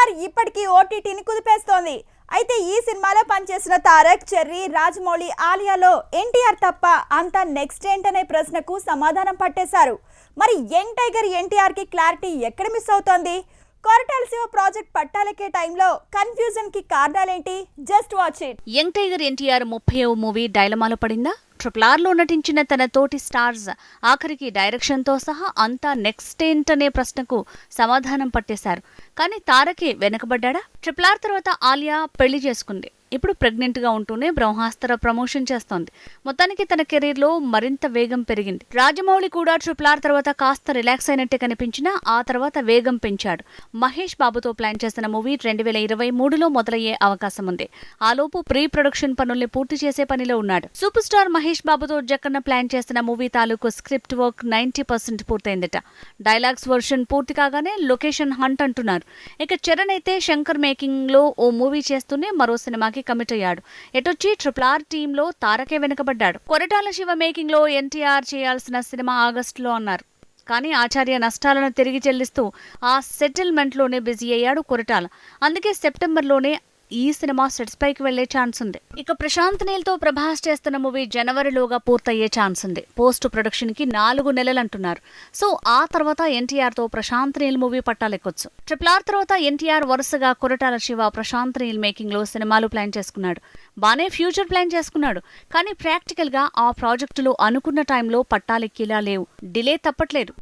Are ఇప్పటికీ ఓటీటీని కుదిపేస్తోంది. అయితే ఈ సినిమాలో పనిచేసిన తారక్ చెర్రీ రాజమౌళి ఆలియాలో ఎన్టీఆర్ తప్ప అంతా నెక్స్ట్ ఏంటనే ప్రశ్నకు సమాధానం పట్టేశారు. మరి యంగ్ టైగర్ ఎన్టీఆర్కి క్లారిటీ ఎక్కడ మిస్ అవుతోంది? కొరటాల శివ ప్రాజెక్ట్ పట్టాలకే టైంలో కన్ఫ్యూజన్కి కారణాలేంటి? Just watch it. Young tiger NTR ముప్పై మూవీ డైలమాలో పడిందా? ట్రిపుల్ ఆర్లో నటించిన తన తోటి స్టార్స్ ఆఖరికి డైరెక్షన్తో సహా అంతా నెక్స్ట్ ఏంటనే ప్రశ్నకు సమాధానం పట్టేశారు. కానీ తారకే వెనకబడ్డా ట్రిపుల్ ఆర్ తర్వాత ఆలియా పెళ్ళి చేసుకుంది. ఇప్పుడు ప్రెగ్నెంట్గా ఉంటూనే బ్రహ్మాస్త్ర ప్రమోషన్ చేస్తోంది. మొత్తానికి తన కెరీర్లో మరింత వేగం పెరిగింది. రాజమౌళి కూడా ట్రిపుల్ ఆర్ తర్వాత కాస్త రిలాక్స్ అయినట్టే కనిపించినా ఆ తర్వాత వేగం పెంచాడు. మహేష్ బాబుతో ప్లాన్ చేసిన మూవీ రెండు వేల ఇరవై మూడులో మొదలయ్యే అవకాశం ఉంది. ఆలోపు ప్రీ ప్రొడక్షన్ పనుల్ని పూర్తి చేసే పనిలో ఉన్నాడు. సూపర్ స్టార్ మహేష్ బాబుతో జక్కన్న ప్లాన్ చేసిన మూవీ తాలూకు స్క్రిప్ట్ వర్క్ నైన్టీ పర్సెంట్ పూర్తయిందట. డైలాగ్స్ వర్షన్ పూర్తి కాగానే లొకేషన్ హంట్ అంటున్నారు. ఇక చరణ్ అయితే శంకర్ మేకింగ్లో ఓ మూవీ చేస్తూనే మరో సినిమాకి కమిట్ అయ్యాడు. ఎటొచ్చి ట్రిపుల్ ఆర్ టీమ్లో తారకే వెనుకబడ్డాడు. కొరటాల శివ మేకింగ్లో ఎన్టీఆర్ చేయాల్సిన సినిమా ఆగస్టులో అన్నారు. కానీ ఆచార్య నష్టాలను తిరిగి చెల్లిస్తూ ఆ సెటిల్మెంట్లోనే బిజీ అయ్యాడు కొరటాల. అందుకే సెప్టెంబర్లోనే ఈ సినిమా సెట్స్ పైకి వెళ్ళే ఛాన్స్ ఉంది. ఇక ప్రశాంత్ నీల్తో ప్రభాస్ చేస్తున్న మూవీ జనవరిలోగా పూర్తయ్యే ఛాన్స్ ఉంది. పోస్ట్ ప్రొడక్షన్కి నాలుగు నెలలు అంటున్నారు. సో ఆ తర్వాత ఎన్టీఆర్తో ప్రశాంత్ నీల్ మూవీ పట్టాలెక్కొచ్చు. ట్రిపుల్ ఆర్ తర్వాత ఎన్టీఆర్ వరుసగా కొరటాల శివ ప్రశాంత్ నీల్ మేకింగ్లో సినిమాలు ప్లాన్ చేసుకున్నాడు. బానే ఫ్యూచర్ ప్లాన్ చేసుకున్నాడు. కానీ ప్రాక్టికల్గా ఆ ప్రాజెక్టులు అనుకున్న టైంలో పట్టాలెక్కేలా లేవు. డిలే తప్పట్లేదు.